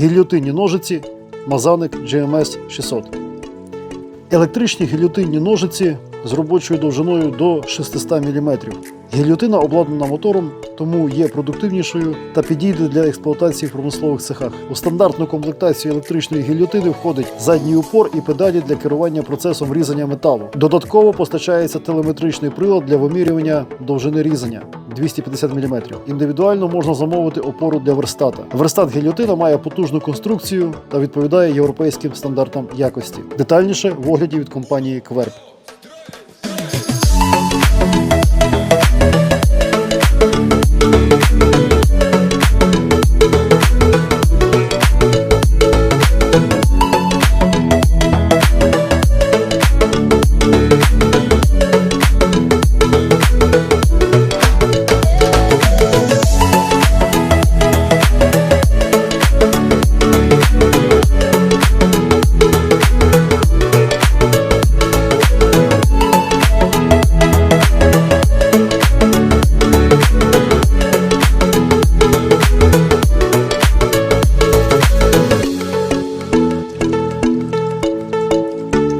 Гільйотинні ножиці Мазаник GMS 600. Електричні гільйотинні ножиці з робочою довжиною до 600 мм. Гільйотина обладнана мотором, тому є продуктивнішою та підійде для експлуатації в промислових цехах. У стандартну комплектацію електричної гільйотини входить задній упор і педалі для керування процесом різання металу. Додатково постачається телеметричний прилад для вимірювання довжини різання 250 мм. Індивідуально можна замовити опору для верстата. Верстат гільотина має потужну конструкцію та відповідає європейським стандартам якості. Детальніше в огляді від компанії Кверп.